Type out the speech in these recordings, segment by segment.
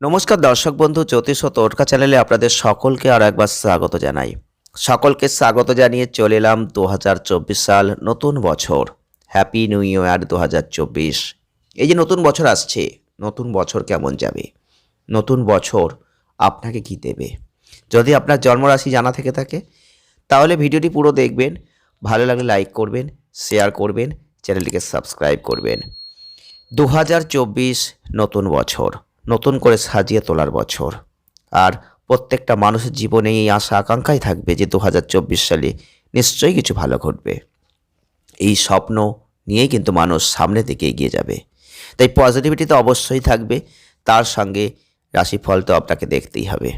নমস্কার দর্শক বন্ধু, জ্যোতিষ ও তোরকা চ্যানেলে আপনাদের সকলকে আর একবার স্বাগত জানাই। সকলকে স্বাগত জানিয়ে চলে এলাম দু হাজার চব্বিশ সাল নতুন বছর। হ্যাপি নিউ ইয়ার দু হাজার চব্বিশ। এই যে নতুন বছর আসছে, নতুন বছর কেমন যাবে? নতুন বছর আপনাকে কি দেবে? যদি আপনার জন্মরাশি জানা থেকে থাকে, তাহলে ভিডিওটি পুরো দেখবেন, ভালো লাগলে লাইক করবেন, শেয়ার করবেন, চ্যানেলটিকে সাবস্ক্রাইব করবেন। দু হাজার চব্বিশ নতুন বছর। নতুন করে সাজিয়ে তোলার বছর। আর প্রত্যেকটা মানুষের জীবনে এই আশা আকাঙ্ক্ষাই থাকবে যে দু হাজার চব্বিশ সালে নিশ্চয়ই কিছু ভালো ঘটবে। এই স্বপ্ন নিয়েই কিন্তু মানুষ সামনে দিকে এগিয়ে যাবে। তাই পজিটিভিটি তো অবশ্যই থাকবে, তার সঙ্গে রাশিফল তো আপনাকে দেখতেই হবে।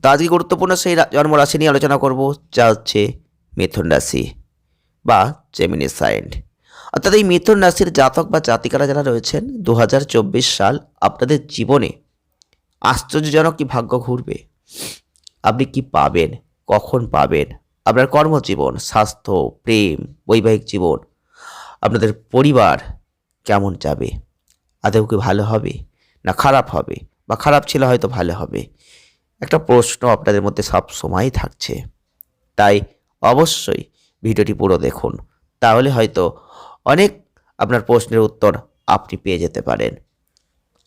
তো আজকে গুরুত্বপূর্ণ সেই জন্মরাশি নিয়ে আলোচনা করব, যা হচ্ছে মিথুন রাশি বা জেমিনি সাইন্ড অর্থাৎ এই মিথুন রাশির জাতক বা জাতিকারা যারা রয়েছেন দু হাজার চব্বিশ সাল আপনাদের জীবনে আশ্চর্যজনক কি ভাগ্য ঘুরবে? আপনি কি পাবেন? কখন পাবেন? আপনার কর্মজীবন, স্বাস্থ্য, প্রেম, বৈবাহিক জীবন, আপনাদের পরিবার কেমন যাবে? আদৌ কি ভালো হবে? না খারাপ হবে? বা খারাপ ছিল হয়তো ভালো হবে? একটা প্রশ্ন আপনাদের মধ্যে সব সময়ই থাকছে। তাই অবশ্যই ভিডিওটি পুরো দেখুন। তাহলে হয়তো অনেক আপনার প্রশ্নের উত্তর আপনি পেয়ে যেতে পারেন।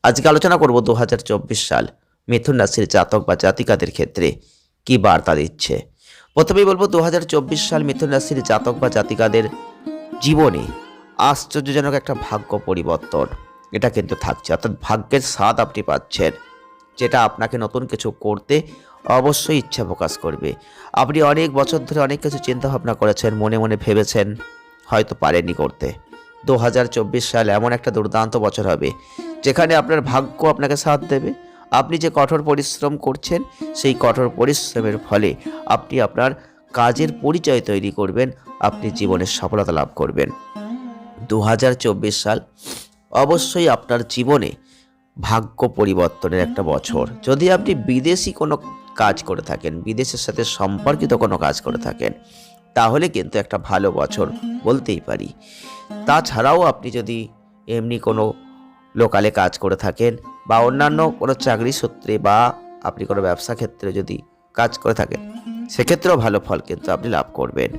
আজকে আলোচনা করব দু হাজার চব্বিশ সাল মিথুন রাশির জাতক বা জাতিকাদের ক্ষেত্রে কি বার্তা দিচ্ছে। প্রথমেই বলব দু হাজার চব্বিশ সাল মিথুন রাশির জাতক বা জাতিকাদের জীবনে আশ্চর্যজনক একটা ভাগ্য পরিবর্তন। এটা কিন্তু থাকছে, অর্থাৎ ভাগ্যের স্বাদ আপনি পাচ্ছেন, যেটা আপনাকে নতুন কিছু করতে অবশ্যই ইচ্ছা প্রকাশ করবে। আপনি অনেক বছর ধরে অনেক কিছু চিন্তা ভাবনা করেছেন, মনে মনে ভেবেছেন হয়তো পারেনি করতে। দু হাজার চব্বিশ সাল এমন একটা দুর্দান্ত বছর হবে, যেখানে আপনার ভাগ্য আপনাকে সাথ দেবে। আপনি যে কঠোর পরিশ্রম করছেন, সেই কঠোর পরিশ্রমের ফলে আপনি আপনার কাজের পরিচয় তৈরি করবেন, আপনি জীবনের সফলতা লাভ করবেন। দু হাজার চব্বিশ সাল অবশ্যই আপনার জীবনে ভাগ্য পরিবর্তনের একটা বছর। যদি আপনি বিদেশি কোনো কাজ করে থাকেন, বিদেশের সাথে সম্পর্কিত কোনো কাজ করে থাকেন তাহলে কিন্তু একটা ভালো বছর বলতেই পারি। তাছাড়াও আপনি যদি এমনি কোনো লোকালে কাজ করে থাকেন বা অন্যান্য কোনো চাকরি সূত্রে বা আপনি কোনো ব্যবসা ক্ষেত্রে যদি কাজ করে থাকেন, সেক্ষেত্রেও ভালো ফল কিন্তু আপনি লাভ করবেন।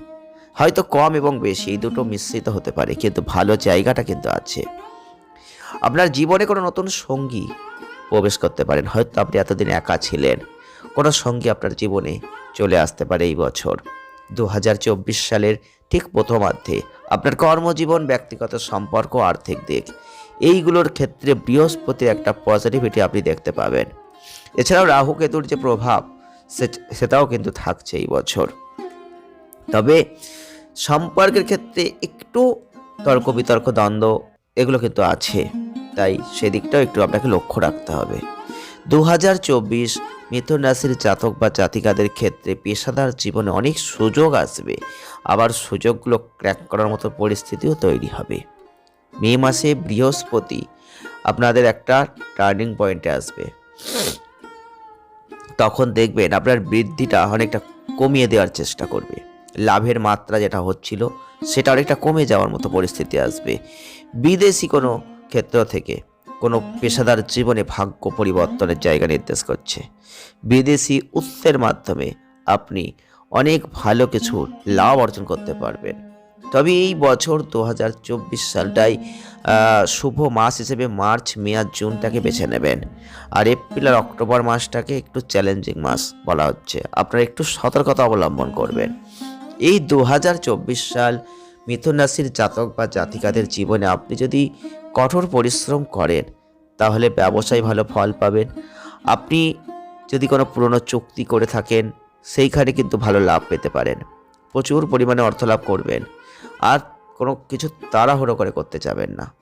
হয়তো কম এবং বেশি, এই দুটো মিশ্রিত হতে পারে, কিন্তু ভালো জায়গাটা কিন্তু আছে। আপনার জীবনে কোনো নতুন সঙ্গী প্রবেশ করতে পারেন, হয়তো আপনি এতদিন একা ছিলেন, কোনো সঙ্গী আপনার জীবনে চলে আসতে পারে এই বছর। দু হাজার চব্বিশ সালের ঠিক প্রথমার্ধে আপনার কর্মজীবন, ব্যক্তিগত সম্পর্ক, আর্থিক দিক। এইগুলোর ক্ষেত্রে বৃহস্পতির একটা পজিটিভিটি আপনি দেখতে পাবেন। এছাড়াও রাহু কেতুর যে প্রভাব সেটাও কিন্তু থাকছে এই বছর। তবে সম্পর্কের ক্ষেত্রে একটু তর্ক বিতর্ক দ্বন্দ্ব, এগুলো কিন্তু আছে। তাই সেদিকটাও একটু আপনাকে লক্ষ্য রাখতে হবে। দু হাজার চব্বিশ মিথুন রাশির জাতক বা জাতিকাদের ক্ষেত্রে পেশাদার জীবনে অনেক সুযোগ আসবে। আবার সুযোগগুলো ক্র্যাক করার মতো পরিস্থিতিও তৈরি হবে। মে মাসে বৃহস্পতি আপনাদের একটা টার্নিং পয়েন্টে আসবে। তখন দেখবেন আপনার বৃদ্ধিটা অনেকটা কমিয়ে দেওয়ার চেষ্টা করবে। লাভের মাত্রা যেটা হচ্ছিল, সেটা অনেকটা কমে যাওয়ার মতো পরিস্থিতি আসবে। বিদেশি কোনো ক্ষেত্র থেকে কোনো পেশাদার জীবনে ভাগ্য পরিবর্তনের জায়গা নির্দেশ করছে। বিদেশি উৎসের মাধ্যমে আপনি অনেক ভালো কিছু লাভ অর্জন করতে পারবেন। তবে এই বছর দু হাজার চব্বিশ সালটাই শুভ মাস হিসেবে মার্চ, মে আর জুনটাকে বেছে নেবেন। আর এপ্রিল আর অক্টোবর মাসটাকে একটু চ্যালেঞ্জিং মাস বলা হচ্ছে। আপনারা একটু সতর্কতা অবলম্বন করবেন। এই দু হাজার চব্বিশ সাল মিথুন রাশির জাতক বা জাতিকাদের জীবনে আপনি যদি কঠোর পরিশ্রম করেন, তাহলে ব্যবসায় ভালো ফল পাবেন। আপনি যদি কোনো পুরনো চুক্তি করে থাকেন, সেইখানে কিন্তু ভালো লাভ পেতে পারেন। প্রচুর পরিমাণে অর্থ লাভ করবেন। আর কোনো কিছু তাড়াহুড়ো করে করতে যাবেন না।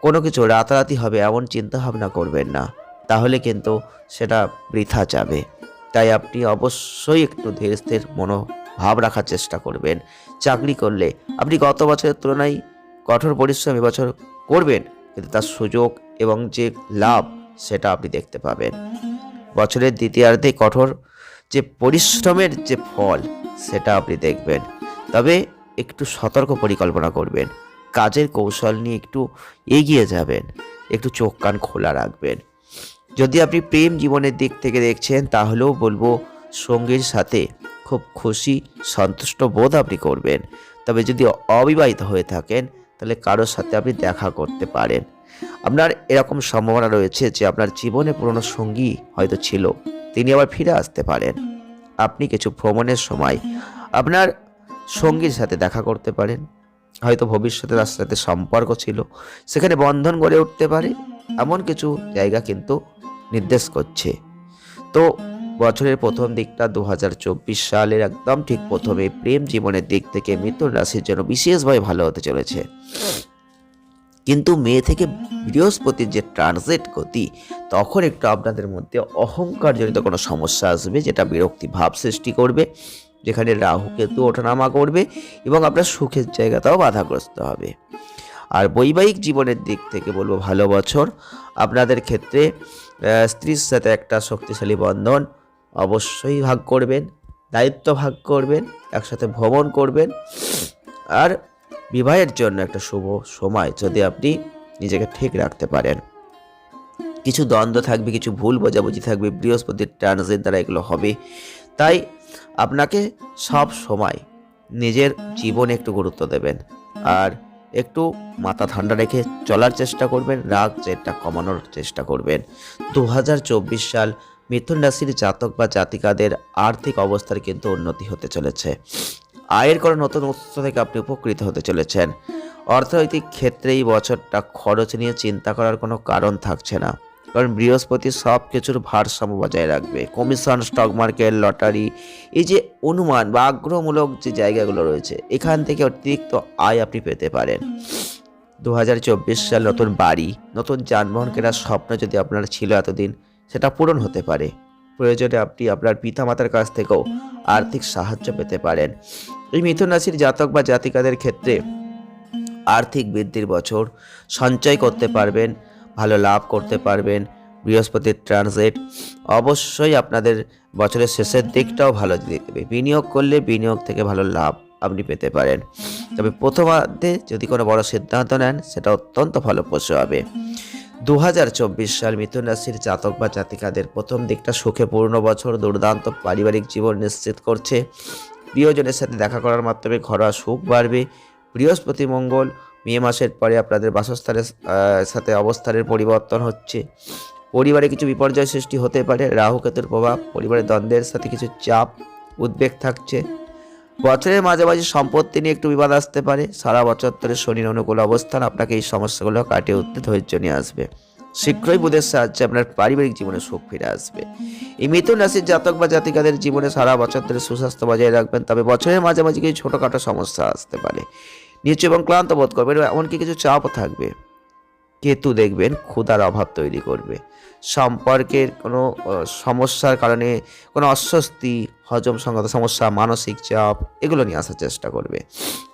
কোনো কিছু রাতারাতি হবে, এমন চিন্তা ভাবনা করবেন না। তাহলে কিন্তু সেটা বৃথা যাবে। তাই আপনি অবশ্যই একটু ধীরে স্থির মনোভাব রাখার চেষ্টা করবেন। চাকরি করলে আপনি গত বছরের তুলনায় কঠোর পরিশ্রম এবছর করবেন, কিন্তু তার সুযোগ এবং যে লাভ সেটা আপনি দেখতে পাবেন। বছরের দ্বিতীয়ার্ধে কঠোর যে পরিশ্রমের যে ফল সেটা আপনি দেখবেন। তবে একটু সতর্ক পরিকল্পনা করবেন। কাজের কৌশল নিয়ে একটু এগিয়ে যাবেন, একটু চোখ কান খোলা রাখবেন। যদি আপনি প্রেম জীবনের দিক থেকে দেখছেন, তাহলেও বলব সঙ্গীর সাথে খুব খুশি, সন্তুষ্ট বোধ আপনি করবেন। তবে যদি অবিবাহিত হয়ে থাকেন, তাহলে কারোর সাথে আপনি দেখা করতে পারেন। আপনার এরকম সম্ভাবনা রয়েছে যে আপনার জীবনে পুরনো সঙ্গী হয়তো ছিল, তিনি আবার ফিরে আসতে পারেন। আপনি কিছু ভ্রমণের সময় আপনার সঙ্গীর সাথে দেখা করতে পারেন। হয়তো ভবিষ্যতে তার সাথে সম্পর্ক ছিল, সেখানে বন্ধন গড়ে উঠতে পারে। এমন কিছু জায়গা কিন্তু নির্দেশ করছে। তো বছরের প্রথম দিকটা দু হাজার চব্বিশ সালের একদম ঠিক প্রথমে প্রেম জীবনের দিক থেকে মিথুন রাশির জন্য বিশেষভাবে ভালো হতে চলেছে। কিন্তু মে থেকে বৃহস্পতির যে ট্রানজিট গতি, তখন একটু আপনাদের মধ্যে অহংকারজনিত কোনো সমস্যা আসবে, যেটা বিরক্তি ভাব সৃষ্টি করবে, যেখানে রাহু কেতু ওঠানামা করবে এবং আপনার সুখের জায়গাটাও বাধাগ্রস্ত হবে। আর বৈবাহিক জীবনের দিক থেকে বলব ভালো বছর। আপনাদের ক্ষেত্রে স্ত্রীর সাথে একটা শক্তিশালী বন্ধন অবশ্যই ভাগ করবেন, দায়িত্ব ভাগ করবেন, একসাথে ভ্রমণ করবেন। আর বিবাহের জন্য একটা শুভ সময় যদি আপনি নিজেকে ঠিক রাখতে পারেন। কিছু দ্বন্দ্ব থাকবে, কিছু ভুল বোঝাবুঝি থাকবে, বৃহস্পতির ট্রানজিট দ্বারা এগুলো হবে। তাই আপনাকে সব সময় নিজের জীবনে একটু গুরুত্ব দেবেন। আর একটু মাথা ঠান্ডা রেখে চলার চেষ্টা করবেন, রাগ জেদটা কমানোর চেষ্টা করবেন। দু হাজার চব্বিশ সাল মিথুন রাশির জাতক বা জাতিকাদের আর্থিক অবস্থার কিন্তু উন্নতি হতে চলেছে। আয়ের কোনো নতুন উৎস থেকে আপনি উপকৃত হতে চলেছেন। অর্থনৈতিক ক্ষেত্রে এই বছরটা খরচ নিয়ে চিন্তা করার কোনো কারণ থাকছে না। কারণ বৃহস্পতি সব কিছুর ভারসাম্য বজায় রাখবে। কমিশন, স্টক মার্কেট, লটারি, এই যে অনুমান বা আগ্রহমূলক যে জায়গাগুলো রয়েছে, এখান থেকে অতিরিক্ত আয় আপনি পেতে পারেন। দু হাজার চব্বিশ সাল নতুন বাড়ি, নতুন যানবাহন কেনার স্বপ্ন যদি আপনার ছিল এতদিন সেটা পূরণ হতে পারে। প্রয়োজনে আপনি আপনার পিতামাতার কাছ থেকেও আর্থিক সাহায্য পেতে পারেন। এই মিথুন রাশির জাতক বা জাতিকাদের ক্ষেত্রে আর্থিক বৃদ্ধির বছর সঞ্চয় করতে পারবেন, ভালো লাভ করতে পারবেন, বৃহস্পতির ট্রানজিট অবশ্যই আপনাদের বছরের শেষের দিকটাও ভালো দেবে বিনিয়োগ করলে বিনিয়োগ থেকে ভালো লাভ আপনি পেতে পারেন। তবে প্রথমার্ধে যদি কোনো বড় সিদ্ধান্ত নেন, সেটা অত্যন্ত ফলপ্রসূ হবে। দু হাজার চব্বিশ সাল মিথুন রাশির জাতক বা জাতিকাদের প্রথম দিকটা সুখে পূর্ণ বছর, দুর্দান্ত পারিবারিক জীবন নিশ্চিত করছে। প্রিয়জনের সাথে দেখা করার মাধ্যমে ঘরোয়া সুখ বাড়বে। বৃহস্পতি মঙ্গল, মে মাসের পরে আপনাদের বাসস্থানের সাথে অবস্থানের পরিবর্তন হচ্ছে। পরিবারে কিছু বিপর্যয় সৃষ্টি হতে পারে। রাহু কেতুর প্রভাব, পরিবারের দ্বন্দ্বের সাথে কিছু চাপ, উদ্বেগ থাকছে। বছরের মাঝামাঝি সম্পত্তি নিয়ে একটু বিবাদ আসতে পারে। সারা বছর ধরে শনির অনুকূল অবস্থান আপনাকে এই সমস্যাগুলো কাটিয়ে উঠতে ধৈর্য নিয়ে আসবে। শীঘ্রই বুধের সাহায্যে আপনার পারিবারিক জীবনে সুখ ফিরে আসবে। এই মিথুন রাশির জাতক বা জাতিকাদের জীবনে সারা বছর ধরে সুস্বাস্থ্য বজায় রাখবেন, তবে বছরের মাঝামাঝি কিছু ছোটোখাটো সমস্যা আসতে পারে। নিচু এবং ক্লান্ত বোধ করবেন এমনকি কিছু চাপও থাকবে। কেতু দেখবেন ক্ষুধার অভাব তৈরি করবে। সম্পর্কের কোনো সমস্যার কারণে কোনো অস্বস্তি হজম সংগত সমস্যা, মানসিক চাপ, এগুলো নিয়ে আসার চেষ্টা করবে।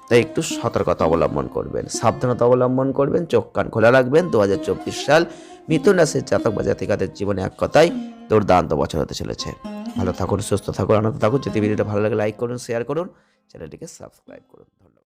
তাই একটু সতর্কতা অবলম্বন করবেন, সাবধানতা অবলম্বন করবেন, চোখ কান খোলা রাখবেন। দু হাজার চব্বিশ সাল মিথুন রাশির জাতক বা জাতিকাদের জীবনে এক কথায় দুর্দান্ত বছর হতে চলেছে। ভালো থাকুন, সুস্থ থাকুন, আনন্দ থাকুন। যদি ভিডিওটা ভালো লাগে লাইক করুন শেয়ার করুন। চ্যানেলটিকে সাবস্ক্রাইব করুন। ধন্যবাদ।